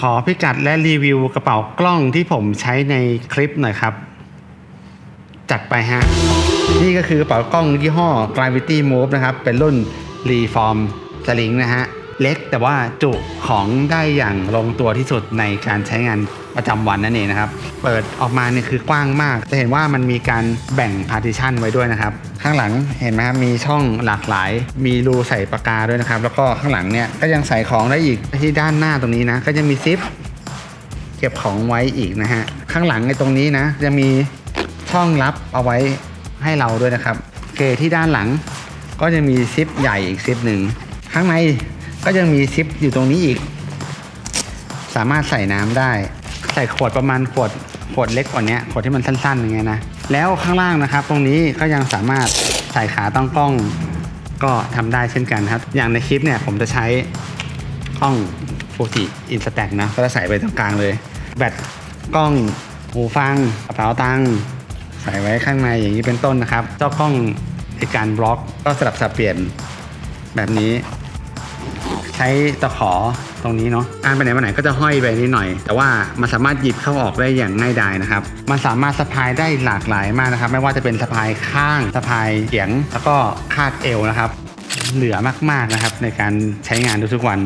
ขอพิกัดและรีวิวกระเป๋ากล้องที่ผมใช้ในคลิปหน่อยครับ จัดไปฮะ นี่ก็คือกระเป๋ากล้องยี่ห้อ Gravity Move นะครับ เป็นรุ่น Reform Sling นะฮะ เล็กแต่ว่าจุของได้อย่างลงตัวที่สุดในการใช้งานประจำวันนั่นเองนะครับ เปิดออกมาเนี่ยคือกว้างมาก จะเห็นว่ามันมีการแบ่ง partition ไว้ด้วยนะครับ ข้างหลังเห็นไหมครับ มีช่องหลากหลาย มีรูใส่ปากกาด้วยนะครับ แล้วก็ข้างหลังเนี่ยก็ยังใส่ของได้อีก ที่ด้านหน้าตรงนี้นะ ก็จะมีซิปเก็บของไว้อีกนะฮะ ข้างหลังในตรงนี้นะ จะมีช่องลับเอาไว้ให้เราด้วยนะครับ เกที่ด้านหลังก็จะมีซิปใหญ่อีกซิปหนึ่ง ข้างใน ก็ยังมีซิปอยู่ตรงนี้อีก สามารถใส่น้ำได้ ใส่ขวดประมาณขวดขวดเล็กกว่านี้ขวดที่มันสั้นๆอย่างเงี้ยนะแล้วข้างล่างนะครับ ตรงนี้ก็ยังสามารถใส่ขาตั้งกล้อง ก็ทำได้เช่นกันครับ อย่างในคลิปเนี่ยผมจะใช้กล้องฟูจิอินสแต็กนะก็จะใส่ไปตรงกลางเลย แบตกล้องหูฟังกระเป๋าตังค์ใส่ไว้ข้างในอย่างนี้เป็นต้นนะครับ เจ้ากล้องในการบล็อกก็สลับสับเปลี่ยนแบบนี้ ใช้ตะขอตรงนี้เนาะการไปไหนมาไหนก็จะห้อยไปนิดหน่อย แต่ว่ามันสามารถหยิบเข้าออกได้อย่างง่ายดายนะครับ มันสามารถสะพายได้หลากหลายมากนะครับ ไม่ว่าจะเป็นสะพายข้างสะพายเฉียง แล้วก็คาดเอวนะครับ เหลือมากๆนะครับในการใช้งานทุกๆวัน